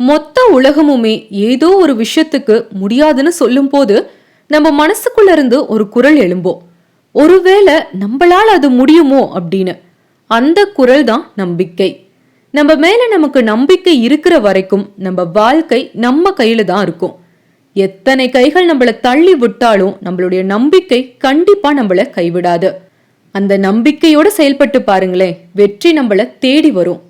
மொத்த உலகமுமே ஏதோ ஒரு விஷயத்துக்கு முடியாதுன்னு சொல்லும்போது நம்ம மனசுக்குள்ள இருந்து ஒரு குரல் எழும்போம். ஒருவேளை நம்மளால் அது முடியுமோ அப்படின்னு. அந்த குரல் தான் நம்பிக்கை. நம்ம மேல நமக்கு நம்பிக்கை இருக்கிற வரைக்கும் நம்ம வாழ்க்கை நம்ம கையில தான் இருக்கும். எத்தனை கைகள் நம்மள தள்ளி விட்டாலும் நம்மளுடைய நம்பிக்கை கண்டிப்பா நம்மள கைவிடாது. அந்த நம்பிக்கையோட செயல்பட்டு பாருங்களேன் வெற்றி நம்மள தேடி வரும்.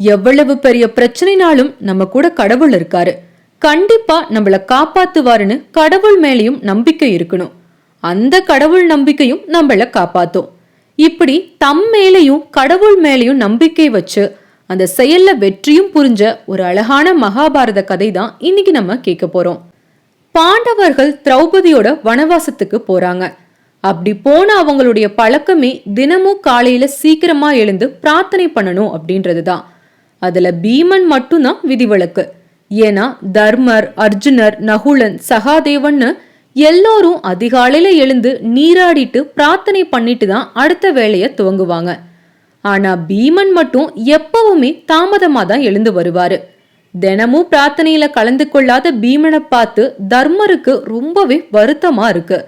எவ்வளவு பெரிய பிரச்சனைனாலும் நம்ம கூட கடவுள் இருக்காரு. கண்டிப்பா நம்மள காப்பாத்துவாருன்னு கடவுள் மேலேயும் நம்பிக்கை இருக்கணும். அந்த கடவுள் நம்பிக்கையும் நம்மள காப்பாத்தும். இப்படி தம் மேலேயும் கடவுள் மேலேயும் நம்பிக்கை வச்சு அந்த செயல்ல வெற்றியும் புரிஞ்ச ஒரு அழகான மகாபாரத கதை தான் இன்னைக்கு நம்ம கேட்க போறோம். பாண்டவர்கள் திரௌபதியோட வனவாசத்துக்கு போறாங்க. அப்படி போன அவங்களுடைய பழக்கமே தினமும் காலையில சீக்கிரமா எழுந்து பிரார்த்தனை பண்ணணும் அப்படின்றது தான் அதுல பீமன் மட்டும்தான் விதிவிலக்கு. ஏன்னா தர்மர் அர்ஜுனர் நகுலன் சகாதேவன்னு எல்லோரும் அதிகாலையில எழுந்து நீராடிட்டு பிரார்த்தனை பண்ணிட்டு தான் அடுத்த வேலையை துவங்குவாங்க. ஆனா பீமன் மட்டும் எப்பவுமே தாமதமா தான் எழுந்து வருவாரு. தினமும் பிரார்த்தனையில கலந்து கொள்ளாத பீமனை பார்த்து தர்மருக்கு ரொம்பவே வருத்தமா இருக்கு.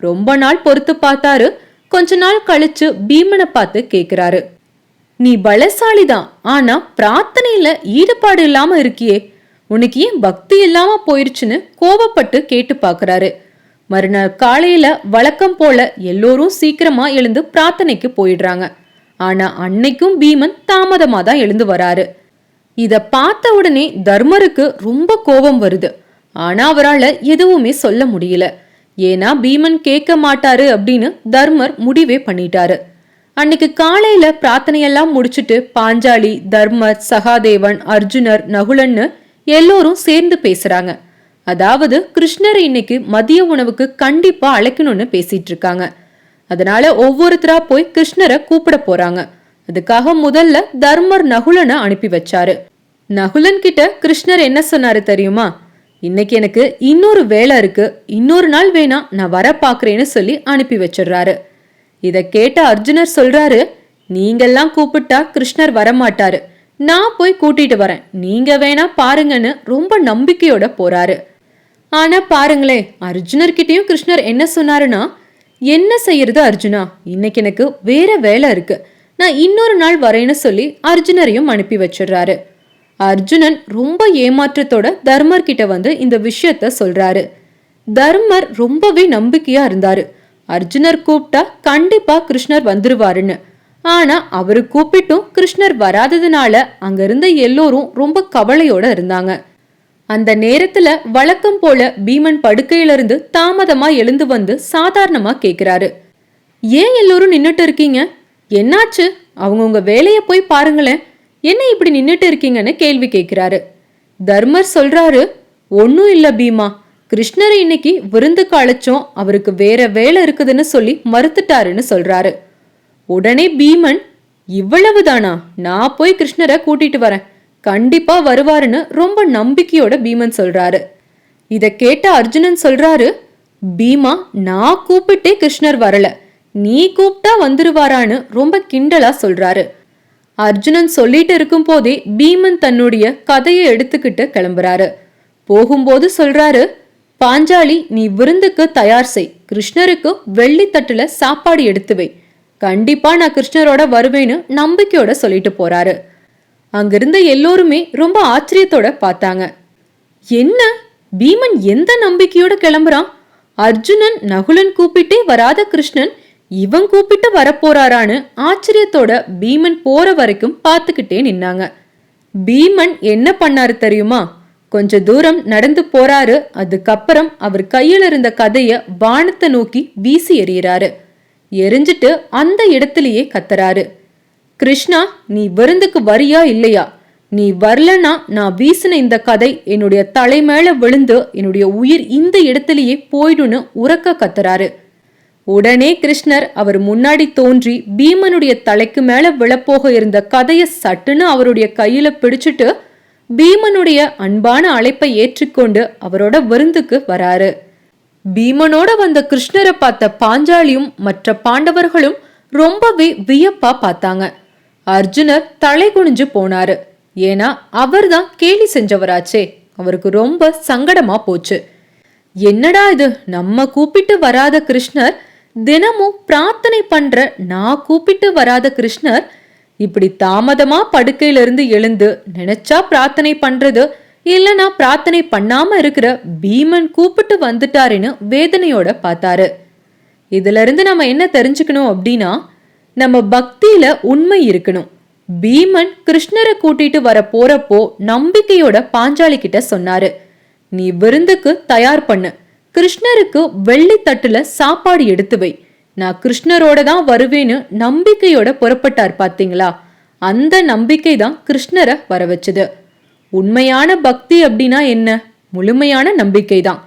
ரொம்ப நாள் பொறுத்து பார்த்தாரு. கொஞ்ச நாள் கழிச்சு பீமனை பார்த்து கேக்குறாரு. நீ பலசாலிதான். ஆனா பிரார்த்தனையில ஈடுபாடு இல்லாம இருக்கியே. உனக்கு ஏன் பக்தி இல்லாம போயிருச்சுன்னு கோவப்பட்டு கேட்டு பாக்குறாரு மறுநாள் காலையில வழக்கம் போல எல்லோரும் சீக்கிரமா எழுந்து பிரார்த்தனைக்கு போயிடுறாங்க. ஆனா அன்னைக்கும் பீமன் தாமதமா தான் எழுந்து வராரு. இத பார்த்த உடனே தர்மருக்கு ரொம்ப கோபம் வருது. ஆனா அவரால எதுவுமே சொல்ல முடியல. ஏன்னா பீமன் கேட்க மாட்டாரு அப்படின்னு தர்மர் முடிவே பண்ணிட்டாரு. அன்னைக்கு காலையில பிரார்த்தனையெல்லாம் முடிச்சுட்டு பாஞ்சாலி தர்மர் சகாதேவன் அர்ஜுனர் நகுலன்னு எல்லோரும் சேர்ந்து பேசுறாங்க. அதாவது கிருஷ்ணரை இன்னைக்கு மதிய உணவுக்கு கண்டிப்பா அழைக்கணும்னு பேசிட்டு இருக்காங்க. அதனால ஒவ்வொருத்தரா போய் கிருஷ்ணரை கூப்பிட போறாங்க. அதுக்காக முதல்ல தர்மர் நகுலனை அனுப்பி வச்சாரு. நகுலன் கிட்ட கிருஷ்ணர் என்ன சொன்னாரு தெரியுமா? இன்னைக்கு எனக்கு இன்னொரு வேலை இருக்கு. இன்னொரு நாள் வேணா நான் வர பாக்குறேன்னு சொல்லி அனுப்பி வச்சிடுறாரு. இதை கேட்ட அர்ஜுனர் சொல்றாரு நீங்கெல்லாம் கூப்பிட்டா கிருஷ்ணர் வரமாட்டாரு. நான் போய் கூட்டிட்டு வரேன். நீங்க வேணா பாருங்கன்னு ரொம்ப நம்பிக்கையோட போறாரு. ஆனா பாருங்களே அர்ஜுனர்கிட்டயும் கிருஷ்ணர் என்ன சொன்னாருன்னா என்ன செய்யறது அர்ஜுனா? இன்னைக்கு எனக்கு வேற வேலை இருக்கு. நான் இன்னொரு நாள் வரேன்னு சொல்லி அர்ஜுனரையும் அனுப்பி வச்சிடுறாரு. அர்ஜுனன் ரொம்ப ஏமாற்றத்தோட தர்மர் கிட்ட வந்து இந்த விஷயத்த சொல்றாரு. தர்மர் ரொம்பவே நம்பிக்கையா இருந்தாரு. அர்ஜுனர் கூப்பிட்டா கண்டிப்பா கிருஷ்ணர் வந்துருவாருன்னு. ஆனா அவரு கூப்பிட்டும் கிருஷ்ணர் வராததுனால அங்க இருந்த எல்லோரும் ரொம்ப கவலையோட இருந்தாங்க. அந்த நேரத்துல வழக்கம் போல பீமன் படுக்கையிலிருந்து தாமதமா எழுந்து வந்து சாதாரணமா கேக்குறாரு. ஏன் எல்லோரும் நின்னுட்டு இருக்கீங்க? என்னாச்சு? அவங்கவுங்க வேலைய போய் பாருங்களேன். என்ன இப்படி நின்னுட்டு இருக்கீங்கன்னு கேள்வி கேட்கிறாரு தர்மர் சொல்றாரு ஒன்னும் இல்ல பீமா. கிருஷ்ணரை இன்னைக்கு விருந்துக்கு அழைச்சோம். அவருக்கு வேற வேலை இருக்குதுன்னு சொல்லி மறுத்துட்டாருன்னு சொல்றாரு. உடனே பீமன் இவ்வளவுதானா? நான் போய் கிருஷ்ணரை கூட்டிட்டு வரேன். கண்டிப்பா வருவாருன்னு ரொம்ப நம்பிக்கையோட பீமன் சொல்றாரு. இத கேட்ட அர்ஜுனன் சொல்றாரு பீமா நான் கூப்பிட்டே கிருஷ்ணர் வரல. நீ கூப்பிட்டா வந்துருவாரான்னு ரொம்ப கிண்டலா சொல்றாரு. அர்ஜுனன் சொல்லிட்டு இருக்கும் போதே பீமன் தன்னுடைய கதையை எடுத்துக்கிட்டு கிளம்புறாரு. போகும்போது சொல்றாரு பாஞ்சாலி நீ விருந்துக்கு தயார் செய். கிருஷ்ணருக்கு வெள்ளித்தட்டுல சாப்பாடு எடுத்து வை. கண்டிப்பா நான் கிருஷ்ணரோட வருவேன்னு நம்பிக்கையோட சொல்லிட்டு போறாரு. அங்கிருந்த எல்லோருமே ரொம்ப ஆச்சரியத்தோட பார்த்தாங்க. என்ன? பீமன் எந்த நம்பிக்கையோட கிளம்புறான்? அர்ஜுனன் நகுலன் கூப்பிட்டே வராத கிருஷ்ணன் இவன் கூப்பிட்டு வரப்போறாரான்னு ஆச்சரியத்தோட பீமன் போற வரைக்கும் பார்த்துக்கிட்டே நின்னாங்க. பீமன் என்ன பண்ணாரு தெரியுமா? கொஞ்ச தூரம் நடந்து போறாரு. அதுக்கப்புறம் அவர் கையில இருந்த கதைய வானத்தை நோக்கி வீசி எறியறாரு எரிஞ்சிட்டு அந்த இடத்திலேயே கத்துறாரு. கிருஷ்ணா நீ விருந்துக்கு வரியா இல்லையா? நீ வரலனா நான் வீசின இந்த கதை என்னுடைய தலை மேல விழுந்து என்னுடைய உயிர் இந்த இடத்திலேயே போயிடும்னு உறக்க கத்துறாரு. உடனே கிருஷ்ணர் அவர் முன்னாடி தோன்றி பீமனுடைய தலைக்கு மேல விழப்போக இருந்த கதைய சட்டுன்னு அவருடைய கையில பிடிச்சிட்டு பீமனுடைய அன்பான அழைப்பை ஏற்றுக்கொண்டு அவரோட விருந்துக்கு வராரு. பீமனோட வந்த கிருஷ்ணரை பார்த்த பாஞ்சாலியும் மற்ற பாண்டவர்களும் ரொம்பவே வியப்பா பார்த்தாங்க. அர்ஜுனர் தலை குனிஞ்சு போனாரு. ஏன்னா அவர்தான் கேலி செஞ்சவராச்சே. அவருக்கு ரொம்ப சங்கடமா போச்சு. என்னடா இது? நம்ம கூப்பிட்டு வராத கிருஷ்ணர் தினமும் பிரார்த்தனை பண்ற நான் கூப்பிட்டு வராத கிருஷ்ணர் இப்படி தாமதமா படுக்கையிலிருந்து எழுந்து நினைச்சா பிரார்த்தனை பண்றது இல்லனா பிரார்த்தனை பண்ணாம இருக்கிற பீமன் கூப்பிட்டு வந்துட்டாருன்னு வேதனையோட பார்த்தாரு. இதுல இருந்து நம்ம என்ன தெரிஞ்சுக்கணும் அப்படின்னா நம்ம பக்தியில உண்மை இருக்கணும். பீமன் கிருஷ்ணரை கூட்டிட்டு வர போறப்போ நம்பிக்கையோட பாஞ்சாலி கிட்ட சொன்னாரு நீ விருந்துக்கு தயார் பண்ணு. கிருஷ்ணருக்கு வெள்ளி தட்டுல சாப்பாடு எடுத்து வை. நான் கிருஷ்ணரோட தான் வருவேன்னு நம்பிக்கையோட புறப்பட்டார் பார்த்தீங்களா அந்த நம்பிக்கை தான் கிருஷ்ணரை வர வச்சது உண்மையான பக்தி அப்படின்னா என்ன? முழுமையான நம்பிக்கை தான்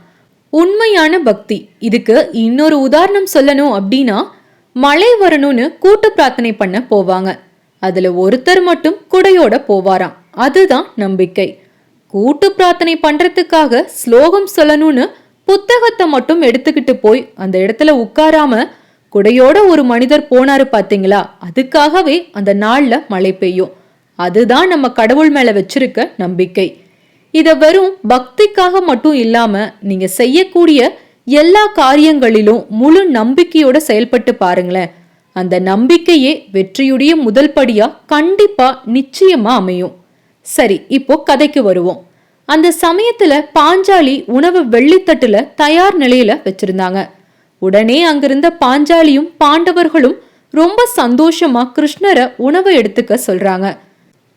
உண்மையான பக்தி. இதுக்கு இன்னொரு உதாரணம் சொல்லணும் அப்படின்னா மழை வரணும்னு கூட்டு பிரார்த்தனை பண்ண போவாங்க. அதுல ஒருத்தர் மட்டும் குடையோட போவாராம். அதுதான் நம்பிக்கை. கூட்டு பிரார்த்தனை பண்றதுக்காக ஸ்லோகம் சொல்லணும்னு புத்தகத்தை மட்டும் எடுத்துக்கிட்டு போய் அந்த இடத்துல உட்காராம குடையோட ஒரு மனிதர் போனாரு பாத்தீங்களா? அதுக்காகவே அந்த நாள்ல மழை பெய்யும். அதுதான் நம்ம கடவுள் மேல வச்சிருக்க நம்பிக்கை. இத வெறும் பக்திக்காக மட்டும் இல்லாம நீங்க செய்யக்கூடிய எல்லா காரியங்களிலும் முழு நம்பிக்கையோட செயல்பட்டு பாருங்களேன். அந்த நம்பிக்கையே வெற்றியுடைய முதல் படியா கண்டிப்பா நிச்சயமா அமையும். சரி இப்போ கதைக்கு வருவோம். அந்த சமயத்துல பாஞ்சாலி உணவு வெள்ளித்தட்டுல தயார் நிலையில வச்சிருந்தாங்க. உடனே அங்கிருந்த பாஞ்சாலியும் பாண்டவர்களும் ரொம்ப சந்தோஷமா கிருஷ்ணரை உணவை எடுத்துக்க சொல்றாங்க.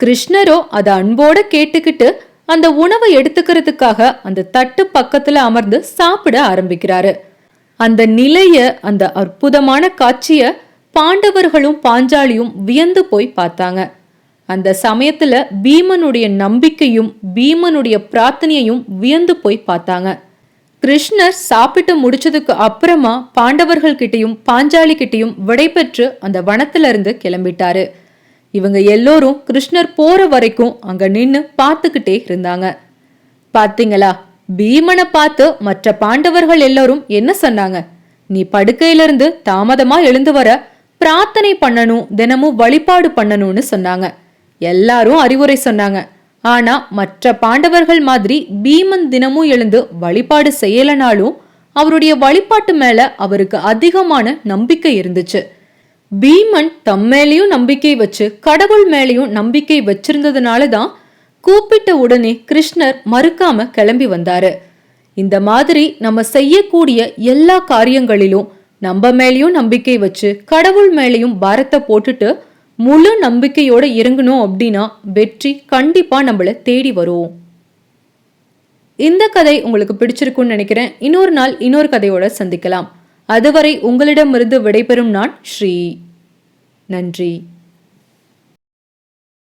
கிருஷ்ணரோ அதை அன்போட கேட்டுக்கிட்டு அந்த உணவை எடுத்துக்கிறதுக்காக அந்த தட்டு பக்கத்துல அமர்ந்து சாப்பிட ஆரம்பிக்கிறாரு. அந்த நிலைய அந்த அற்புதமான காட்சிய பாண்டவர்களும் பாஞ்சாலியும் வியந்து போய் பார்த்தாங்க. அந்த சமயத்துல பீமனுடைய நம்பிக்கையும் பீமனுடைய பிரார்த்தனையையும் வியந்து போய் பார்த்தாங்க. கிருஷ்ணர் சாப்பிட்டு முடிச்சதுக்கு அப்புறமா பாண்டவர்கள் கிட்டையும் பாஞ்சாலி கிட்டையும் விடைபெற்று அந்த வனத்துல இருந்து கிளம்பிட்டாரு. இவங்க எல்லோரும் கிருஷ்ணர் போற வரைக்கும் அங்க நின்னு பார்த்துக்கிட்டே இருந்தாங்க. பாத்தீங்களா பீமனை பார்த்து மற்ற பாண்டவர்கள் எல்லோரும் என்ன சொன்னாங்க? நீ படுக்கையிலிருந்து தாமதமா எழுந்து வர பிரார்த்தனை பண்ணணும் தினமும் வழிபாடு பண்ணணும்னு சொன்னாங்க. எல்லாரும் அறிவுரை சொன்னாங்க. ஆனா மற்ற பாண்டவர்கள் மாதிரி பீமன் தினமும் எழுந்து வழிபாடு செய்யலனாலும் அவருடைய வழிபாட்டு மேல அவருக்கு அதிகமான நம்பிக்கை இருந்துச்சு. பீமன் தம் மேலேயும் நம்பிக்கை வச்சு கடவுள் மேலேயும் நம்பிக்கை வச்சிருந்ததுனால தான் கூப்பிட்ட உடனே கிருஷ்ணர் மறுக்காம கிளம்பி வந்தாரு. இந்த மாதிரி நம்ம செய்யக்கூடிய எல்லா காரியங்களிலும் நம்ம மேலேயும் நம்பிக்கை வச்சு கடவுள் மேலேயும் பாரத்தை போட்டுட்டு முழு நம்பிக்கையோட இறங்கணும் அப்படின்னா வெற்றி கண்டிப்பாக நம்மளை தேடி வரும். இந்த கதை உங்களுக்கு பிடிச்சிருக்கும்னு நினைக்கிறேன். இன்னொரு நாள் இன்னொரு கதையோட சந்திக்கலாம். அதுவரை உங்களிடமிருந்து விடைபெறும் நான் ஸ்ரீ. நன்றி.